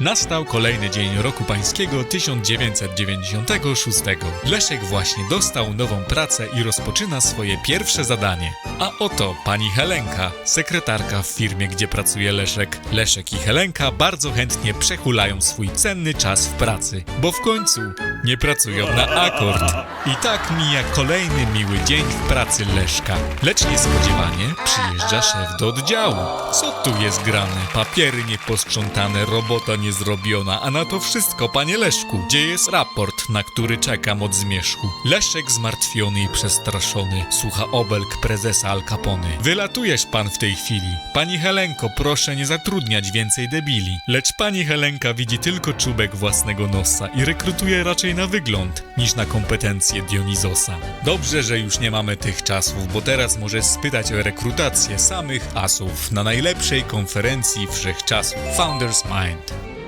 Nastał kolejny dzień roku pańskiego 1996. Leszek właśnie dostał nową pracę i rozpoczyna swoje pierwsze zadanie. A oto pani Helenka, sekretarka w firmie, gdzie pracuje Leszek. Leszek i Helenka bardzo chętnie przechulają swój cenny czas w pracy, bo w końcu nie pracują na akord. I tak mija kolejny miły dzień w pracy Leszka. Lecz niespodziewanie przyjeżdża szef do oddziału. Co tu jest grane? Papiery nieposprzątane, robota niezrobiona, a na to wszystko, panie Leszku. Gdzie jest raport, na który czekam od zmierzchu? Leszek zmartwiony i przestraszony słucha obelg prezesa Al. Wylatujesz pan w tej chwili. Pani Helenko, proszę nie zatrudniać więcej debili. Lecz pani Helenka widzi tylko czubek własnego nosa i rekrutuje raczej na wygląd niż na kompetencje Dionizosa. Dobrze, że już nie mamy tych czasów, bo teraz możesz spytać o rekrutację samych asów na najlepszej konferencji wszechczasów Founders Mind.